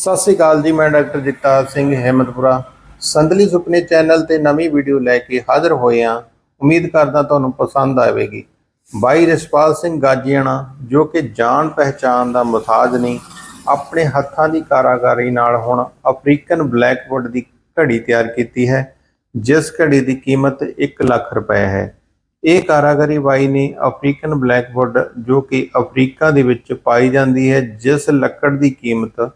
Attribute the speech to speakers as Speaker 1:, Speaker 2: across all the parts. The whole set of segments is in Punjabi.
Speaker 1: ਸਤਿ ਸ੍ਰੀ ਅਕਾਲ ਜੀ, ਮੈਂ ਡਾਕਟਰ ਜਗਤਾਰ ਸਿੰਘ ਹਿੰਮਤਪੁਰਾ। ਸੰਦਲੀ ਸੁਪਨੇ ਚੈਨਲ ਤੇ ਨਵੀਂ ਵੀਡੀਓ ਲੈ ਕੇ ਹਾਜ਼ਰ ਹੋਏ ਹਾਂ। ਉਮੀਦ ਕਰਦਾ ਤੁਹਾਨੂੰ ਪਸੰਦ ਆਵੇਗੀ। ਬਾਈ ਰਸਪਾਲ ਸਿੰਘ ਗਾਜੀਆਣਾ, ਜੋ ਕਿ ਜਾਣ ਪਹਿਚਾਨ ਦਾ ਮੁਤਾਜ ਨਹੀਂ, ਆਪਣੇ ਹੱਥਾਂ ਦੀ ਕਾਰਾਗਰੀ ਨਾਲ ਹੁਣ ਅਫਰੀਕਨ ਬਲੈਕਵੁੱਡ ਦੀ ਘੜੀ ਤਿਆਰ ਕੀਤੀ ਹੈ, ਜਿਸ ਘੜੀ ਦੀ ਕੀਮਤ 1 ਲੱਖ ਰੁਪਏ ਹੈ। ਇਹ ਕਾਰਾਗਰੀ ਬਾਈ ਨੇ ਅਫਰੀਕਨ ਬਲੈਕਵੁੱਡ, ਜੋ ਕਿ ਅਫਰੀਕਾ ਦੇ ਵਿੱਚ ਪਾਈ ਜਾਂਦੀ ਹੈ, ਜਿਸ ਲੱਕੜ ਦੀ ਕੀਮਤ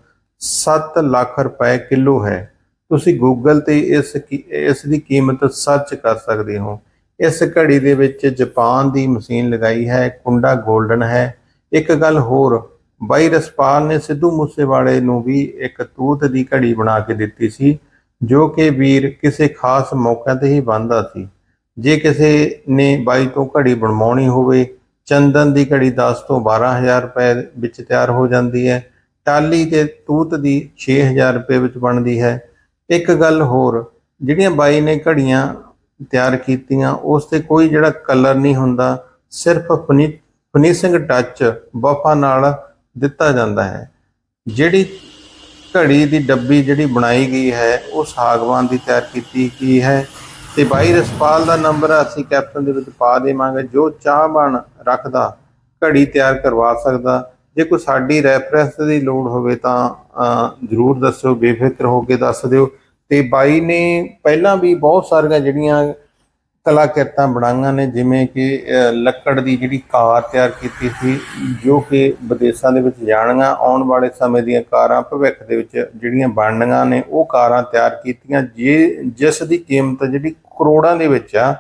Speaker 1: 7 ਲੱਖ ਰੁਪਏ ਕਿਲੋ ਹੈ। ਤੁਸੀਂ ਗੂਗਲ ਤੇ ਇਸ ਕੀ- ਇਸ ਦੀ ਕੀਮਤ ਸਰਚ ਕਰ ਸਕਦੇ ਹੋ। ਇਸ ਘੜੀ ਦੇ ਵਿੱਚ ਜਾਪਾਨ ਦੀ ਮਸ਼ੀਨ ਲਗਾਈ ਹੈ, ਕੁੰਡਾ 골ਡਨ ਹੈ। ਇੱਕ ਗੱਲ ਹੋਰ, ਬਾਈ ਰਸਪਾਲ ਨੇ ਸਿੱਧੂ ਮੂਸੇਵਾਲੇ ਨੂੰ ਵੀ ਇੱਕ ਤੂਤ ਦੀ ਘੜੀ ਬਣਾ ਕੇ ਦਿੱਤੀ ਸੀ, ਜੋ ਕਿ ਵੀਰ ਕਿਸੇ ਖਾਸ ਮੌਕਿਆਂ ਤੇ ਹੀ ਬੰਨਦਾ ਸੀ। ਜੇ ਕਿਸੇ ਨੇ ਬਾਈ ਤੋਂ ਘੜੀ ਬਣਵਾਉਣੀ ਹੋਵੇ, ਚੰਦਨ ਦੀ ਘੜੀ 10 ਤੋਂ 12000 ਰੁਪਏ ਵਿੱਚ ਤਿਆਰ ਹੋ ਜਾਂਦੀ ਹੈ। ਟਾਲੀ ਤੇ ਤੂਤ ਦੀ 6000 ਰੁਪਏ ਵਿੱਚ ਬਣਦੀ ਹੈ। ਇੱਕ ਗੱਲ ਹੋਰ, ਜਿਹੜੀਆਂ ਬਾਈ ਨੇ ਘੜੀਆਂ ਤਿਆਰ ਕੀਤੀਆਂ, ਉਸ ਤੇ ਕੋਈ ਜਿਹੜਾ ਕਲਰ ਨਹੀਂ ਹੁੰਦਾ, ਸਿਰਫ ਫਿਨਿਸ਼ਿੰਗ ਟੱਚ ਵਫਾ ਨਾਲ ਦਿੱਤਾ ਜਾਂਦਾ ਹੈ। ਜਿਹੜੀ ਘੜੀ ਦੀ ਡੱਬੀ ਜਿਹੜੀ ਬਣਾਈ ਗਈ ਹੈ, ਉਹ ਸਾਗਵਾਨ ਦੀ ਤਿਆਰ ਕੀਤੀ ਗਈ ਹੈ। ਤੇ ਬਾਈ ਰਸਪਾਲ ਦਾ ਨੰਬਰ ਅਸੀਂ ਕੈਪਸ਼ਨ ਦੇ ਵਿੱਚ ਪਾ ਦੇਵਾਂਗੇ। ਜੋ ਚਾਹ ਬਣ ਰੱਖਦਾ, ਘੜੀ ਤਿਆਰ ਕਰਵਾ ਸਕਦਾ। ਜੇ ਕੋਈ ਸਾਡੀ ਰੈਫਰੈਂਸ ਦੀ ਲੋੜ ਹੋਵੇ ਤਾਂ ਜ਼ਰੂਰ ਦੱਸਿਓ, ਬੇਫਿਕਰ ਹੋ ਕੇ ਦੱਸ ਦਿਓ। ਤੇ ਬਾਈ ਨੇ ਪਹਿਲਾਂ ਵੀ ਬਹੁਤ ਸਾਰੀਆਂ ਜਿਹੜੀਆਂ ਕਲਾਕ੍ਰਿਤਾਂ ਬਣਾਈਆਂ ਨੇ, ਜਿਵੇਂ ਕਿ ਲੱਕੜ ਦੀ ਜਿਹੜੀ ਕਾਰ ਤਿਆਰ ਕੀਤੀ ਸੀ, ਜੋ ਕਿ ਵਿਦੇਸ਼ਾਂ ਦੇ ਵਿੱਚ ਜਾਣੀਆਂ, ਆਉਣ ਵਾਲੇ ਸਮੇਂ ਦੀਆਂ ਕਾਰਾਂ, ਭਵਿੱਖ ਦੇ ਵਿੱਚ ਜਿਹੜੀਆਂ ਬਣਨੀਆਂ ਨੇ, ਉਹ ਕਾਰਾਂ ਤਿਆਰ ਕੀਤੀਆਂ। ਜੇ ਜਿਸ ਦੀ ਕੀਮਤ ਜਿਹੜੀ ਕਰੋੜਾਂ ਦੇ ਵਿੱਚ ਆ,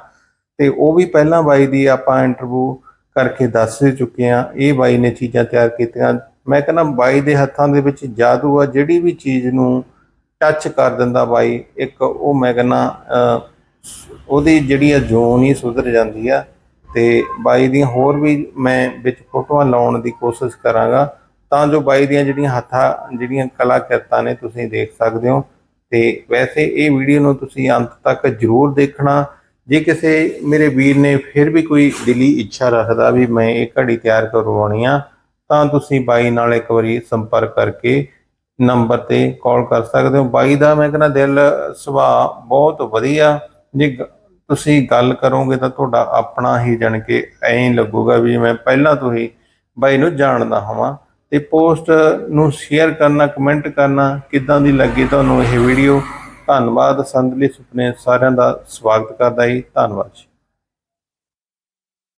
Speaker 1: ਤੇ ਉਹ ਵੀ ਪਹਿਲਾਂ ਬਾਈ ਦੀ ਆਪਾਂ ਇੰਟਰਵਿਊ ਕਰਕੇ ਦੱਸ ਚੁੱਕੇ ਆ ਇਹ ਬਾਈ ਨੇ ਚੀਜ਼ਾਂ ਤਿਆਰ ਕੀਤੀਆਂ। ਮੈਂ ਕਹਿੰਦਾ ਬਾਈ ਦੇ ਹੱਥਾਂ ਦੇ ਵਿੱਚ ਜਾਦੂ ਆ, ਜਿਹੜੀ ਵੀ ਚੀਜ਼ ਨੂੰ ਟੱਚ ਕਰ ਦਿੰਦਾ ਬਾਈ, ਇੱਕ ਉਹ ਮੈਂ ਕਹਿੰਦਾ ਉਹਦੀ ਜਿਹੜੀ ਆ ਜੋਨ ਹੀ ਸੁਧਰ ਜਾਂਦੀ ਆ। ਤੇ ਬਾਈ ਦੀਆਂ ਹੋਰ ਵੀ ਮੈਂ ਵਿੱਚ ਫੋਟੋਆਂ ਲਾਉਣ ਦੀ ਕੋਸ਼ਿਸ਼ ਕਰਾਂਗਾ। ਤਾਂ ਜੋ ਬਾਈ ਦੀਆਂ ਜਿਹੜੀਆਂ ਹੱਥਾਂ, ਜਿਹੜੀਆਂ ਕਲਾਕ੍ਰਿਤਾਂ ਨੇ, ਤੁਸੀਂ ਦੇਖ ਸਕਦੇ ਹੋ। ਤੇ ਵੈਸੇ ਇਹ ਵੀਡੀਓ ਨੂੰ ਤੁਸੀਂ ਅੰਤ ਤੱਕ ਜ਼ਰੂਰ ਦੇਖਣਾ। ਜੇ ਕਿਸੇ ਮੇਰੇ ਵੀਰ ਨੇ ਫਿਰ ਵੀ ਕੋਈ ਦਿਲੀ ਇੱਛਾ ਰੱਖਦਾ ਵੀ ਮੈਂ ਇਹ ਘੜੀ ਤਿਆਰ ਕਰਵਾਉਣੀ ਆ, ਤਾਂ ਤੁਸੀਂ ਬਾਈ ਨਾਲ ਇੱਕ ਵਾਰੀ ਸੰਪਰਕ ਕਰਕੇ ਨੰਬਰ ਤੇ ਕਾਲ ਕਰ ਸਕਦੇ ਹੋ। ਬਾਈ ਦਾ ਮੈਂ ਕਹਿੰਦਾ ਦਿਲ, ਸੁਭਾਅ ਬਹੁਤ ਵਧੀਆ। ਜੇ ਗ- ਤੁਸੀਂ ਗੱਲ ਕਰੋਗੇ ਤਾਂ ਤੁਹਾਡਾ ਆਪਣਾ ਹੀ ਜਾਣ ਕੇ ਐਂ ਹੀ ਲੱਗੂਗਾ ਵੀ ਮੈਂ ਪਹਿਲਾਂ ਤੋਂ ਹੀ ਬਾਈ ਨੂੰ ਜਾਣਦਾ ਹਾਂ ਤੇ ਪੋਸਟ ਨੂੰ ਸ਼ੇਅਰ ਕਰਨਾ, ਕਮੈਂਟ ਕਰਨਾ, ਕਿੱਦਾਂ ਦੀ ਲੱਗੀ ਤੁਹਾਨੂੰ ਇਹ ਵੀਡੀਓ? ਧੰਨਵਾਦ ਸੰਦਲੀ ਸੁਪਨੇ ਸਾਰਿਆਂ ਦਾ ਸਵਾਗਤ ਕਰਦਾ ਜੀ। ਧੰਨਵਾਦ ਜੀ।